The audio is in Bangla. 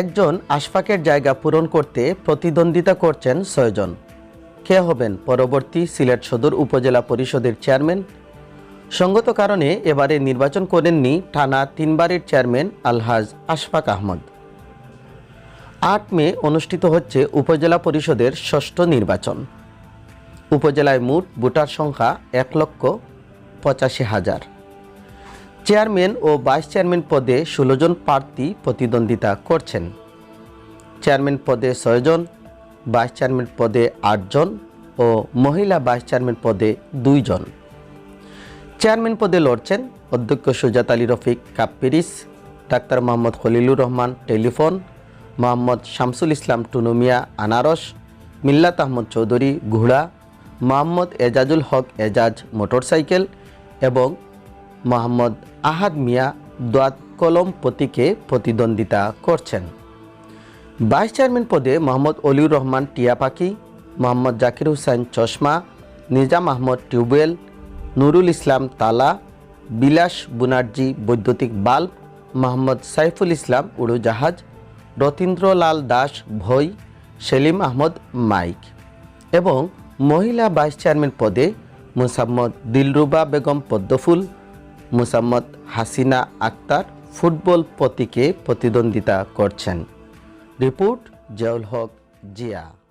একজন আশফাকের জায়গা পূরণ করতে প্রতিদ্বন্দ্বিতা করছেন ছয়জন। কে হবেন পরবর্তী সিলেট সদর উপজেলা পরিষদের চেয়ারম্যান? সঙ্গত কারণে এবারে নির্বাচন করেননি টানা তিনবারের চেয়ারম্যান আলহাজ আশফাক আহমদ। আট মে অনুষ্ঠিত হচ্ছে উপজেলা পরিষদের ষষ্ঠ নির্বাচন। উপজেলায় মোট ভোটার সংখ্যা এক লক্ষ পঁচাশি হাজার। চেয়ারম্যান ও ভাইস চেয়ারম্যান পদে ষোলো জন প্রার্থী প্রতিদ্বন্দ্বিতা করছেন। চেয়ারম্যান পদে ছয়জন ভাইস চেয়ারম্যান পদে আটজন ও মহিলা ভাইস চেয়ারম্যান পদে দুইজন চেয়ারম্যান পদে লড়ছেন অধ্যক্ষ সুজাত আলী রফিক কাপ্পিরিস, ডাক্তার মোহাম্মদ খলিলুর রহমান টেলিফোন, মোহাম্মদ শামসুল ইসলাম টুনুমিয়া আনারস, মিল্লাত আহমদ চৌধুরী ঘোড়া, মোহাম্মদ এজাজুল হক এজাজ মোটরসাইকেল এবং মোহাম্মদ আহাদ মিয়া দোয়াত কলম প্রতীকে প্রতিদ্বন্দ্বিতা করছেন। ভাইস চেয়ারম্যান পদে মোহাম্মদ অলিউর রহমান টিয়া পাখি, মোহাম্মদ জাকির হুসাইন চশমা, নিজাম আহমদ টিউবওয়েল, নুরুল ইসলাম তালা, বিলাস বুনার্জি বৈদ্যুতিক বাল্ব, মোহাম্মদ সাইফুল ইসলাম উড়োজাহাজ, রতীন্দ্রলাল দাস ভই, সেলিম আহমদ মাইক এবং মহিলা ভাইস চেয়ারম্যান পদে মোসাম্মদ দিলরুবা বেগম পদ্মফুল মুসাম্মদ হাসিনা আক্তার ফুটবল প্রতীকে প্রতিদ্বন্দ্বিতা করছেন। রিপোর্ট জিয়াউল হক জিয়া।